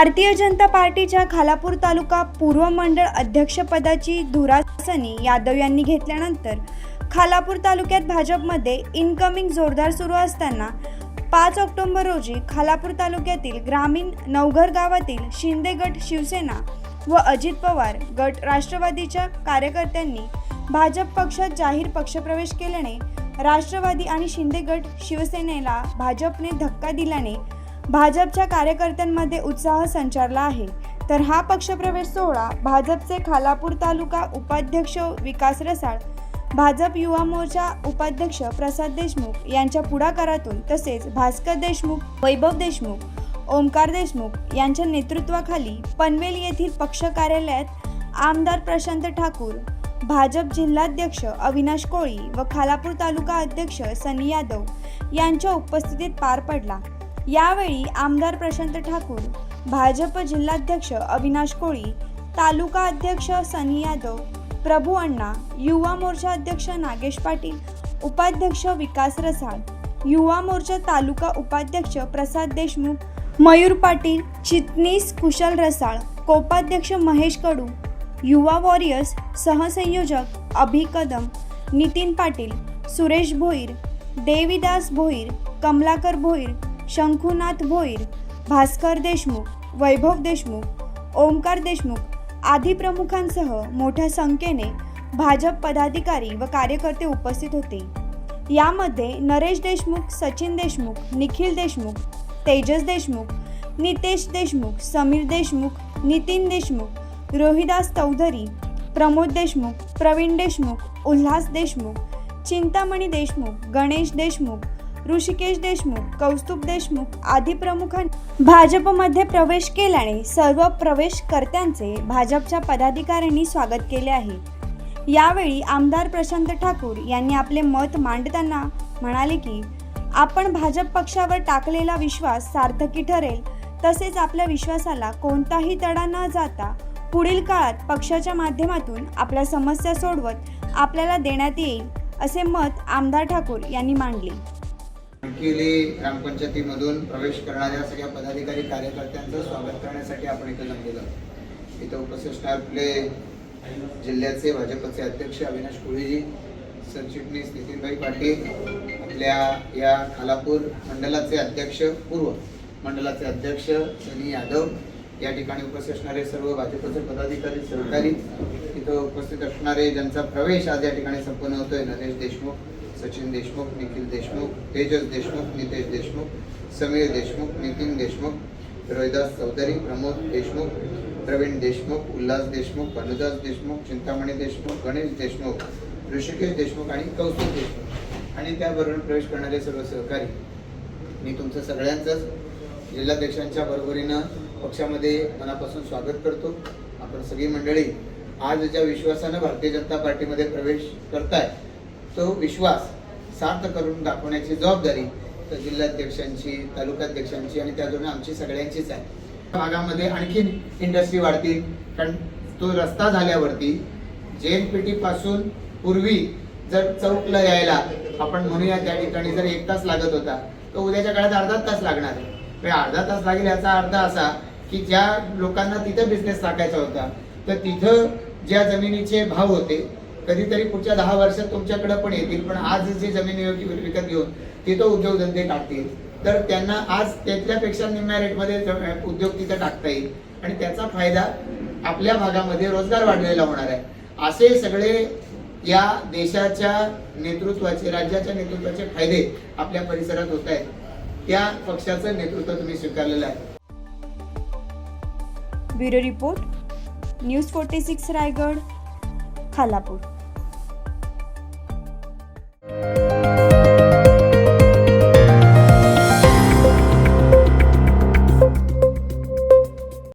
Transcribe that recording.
भारतीय जनता पार्टीच्या खालापूर तालुका पूर्व मंडळ अध्यक्षपदाची धुरासनी यादव यांनी घेतल्यानंतर खालापूर तालुक्यात भाजपमध्ये इनकमिंग जोरदार सुरू असताना पाच ऑक्टोबर रोजी खालापूर तालुक्यातील ग्रामीण नवघर गावातील शिंदे गट शिवसेना व अजित पवार गट राष्ट्रवादीच्या कार्यकर्त्यांनी भाजप पक्षात जाहीर पक्षप्रवेश केल्याने राष्ट्रवादी आणि शिंदे गट शिवसेनेला भाजपने धक्का दिल्याने भाजपच्या कार्यकर्त्यांमध्ये उत्साह संचारला आहे. तर हा पक्षप्रवेश सोहळा भाजपचे खालापूर तालुका उपाध्यक्ष विकास रसाळ भाजप युवा मोर्चा उपाध्यक्ष प्रसाद देशमुख यांच्या पुढाकारातून तसेच भास्कर देशमुख वैभव देशमुख ओमकार देशमुख यांच्या नेतृत्वाखाली पनवेल येथील पक्ष कार्यालयात आमदार प्रशांत ठाकूर भाजप जिल्हाध्यक्ष अविनाश कोळी व खालापूर तालुका अध्यक्ष सनी यादव यांच्या उपस्थितीत पार पडला. यावेळी आमदार प्रशांत ठाकूर भाजप जिल्हाध्यक्ष अविनाश कोळी तालुका अध्यक्ष सनी यादव प्रभू अण्णा युवा मोर्चा अध्यक्ष नागेश पाटील उपाध्यक्ष विकास रसाळ युवा मोर्चा तालुका उपाध्यक्ष प्रसाद देशमुख मयूर पाटील चिटणीस कुशल रसाळ कोपाध्यक्ष महेश कडू युवा वॉरियर्स सहसंयोजक अभि कदम नितीन पाटील सुरेश भोईर देविदास भोईर कमलाकर भोईर शंखुनाथ भोईर भास्कर देशमुख वैभव देशमुख ओमकार देशमुख आदी प्रमुखांसह मोठ्या संख्येने भाजप पदाधिकारी व कार्यकर्ते उपस्थित होते. यामध्ये नरेश देशमुख सचिन देशमुख निखिल देशमुख तेजस देशमुख नितेश देशमुख समीर देशमुख नितीन देशमुख रोहिदास चौधरी प्रमोद देशमुख प्रवीण देशमुख उल्हास देशमुख चिंतामणी देशमुख गणेश देशमुख ऋषिकेश देशमुख कौस्तुभ देशमुख आदी प्रमुखांनी भाजपमध्ये प्रवेश केल्याने सर्व प्रवेशकर्त्यांचे भाजपच्या पदाधिकाऱ्यांनी स्वागत केले आहे. यावेळी आमदार प्रशांत ठाकूर यांनी आपले मत मांडताना म्हणाले की आपण भाजप पक्षावर टाकलेला विश्वास सार्थकी ठरेल तसेच आपल्या विश्वासाला कोणताही तडा न जाता पुढील काळात पक्षाच्या माध्यमातून आपल्या समस्या सोडवत आपल्याला देण्यात येईल असे मत आमदार ठाकूर यांनी मांडले. अंकिली ग्रामपंचायतीमधून प्रवेश करणाऱ्या सगळ्या पदाधिकारी कार्यकर्त्यांचं स्वागत करण्यासाठी आपण इथं जमलेलं इथं उपस्थित आपले जिल्ह्याचे भाजपचे अध्यक्ष अविनाश कोळीजी सरचिटणीस नितीनभाई पाटील आपल्या या खालापूर मंडलाचे अध्यक्ष पूर्व मंडलाचे अध्यक्ष सनी यादव या ठिकाणी उपस्थित असणारे सर्व भाजपचे पदाधिकारी सहकारी इथं उपस्थित असणारे ज्यांचा प्रवेश आज या ठिकाणी संपन्न होतोय नरेश देशमुख सचिन देशमुख निखिल देशमुख तेजस देशमुख नितेश देशमुख समीर देशमुख नितीन देशमुख रोहिदास चौधरी प्रमोद देशमुख प्रवीण देशमुख उल्हास देशमुख अनुदास देशमुख चिंतामणी देशमुख गणेश देशमुख ऋषिकेश देशमुख आणि कौस्तुभ देशमुख. आणि त्याबरोबर प्रवेश करणारे सर्व सहकारी. मी तुमचं सगळ्यांचंच जिल्हाध्यक्षांच्या बरोबरीनं पक्षामध्ये मनापासून स्वागत करतो. आपण सगळी मंडळी आज ज्या विश्वासानं भारतीय जनता पार्टीमध्ये प्रवेश करताय तो विश्वास सार्थ करून दाखवण्याची जबाबदारी तर जिल्हाध्यक्षांची तालुकाध्यक्षांची आणि त्यादरम्यान आमची सगळ्यांचीच आहे. भागामध्ये आणखीन इंडस्ट्री वाढतील. कारण तो रस्ता झाल्यावरती जे एन पी पासून पूर्वी जर चौकला यायला आपण म्हणूया त्या ठिकाणी जर एक तास लागत होता तर उद्याच्या काळात अर्धा तास लागणार आहे. अर्धा तास लागेल याचा अर्थ असा की ज्या लोकांना तिथं बिझनेस टाकायचा होता तर तिथं ज्या जमिनीचे भाव होते कधीतरी पुढच्या दहा वर्षात तुमच्याकडे पण येतील पण आज जे जमीन विकत घेऊन तिथं उद्योगधंदे टाकतील. तर त्यांना आज त्यातल्यापेक्षा निम्म्या रेटमध्ये उद्योग तिथं टाकता येईल. आणि त्याचा फायदा आपल्या भागामध्ये रोजगार वाढलेला होणार आहे. असे सगळे या देशाच्या नेतृत्वाचे राज्याच्या नेतृत्वाचे फायदे आपल्या परिसरात होत आहेत. त्या पक्षाचं नेतृत्व तुम्ही स्वीकारलेलं आहे. Bureau report news forty six Raigad Khalapur.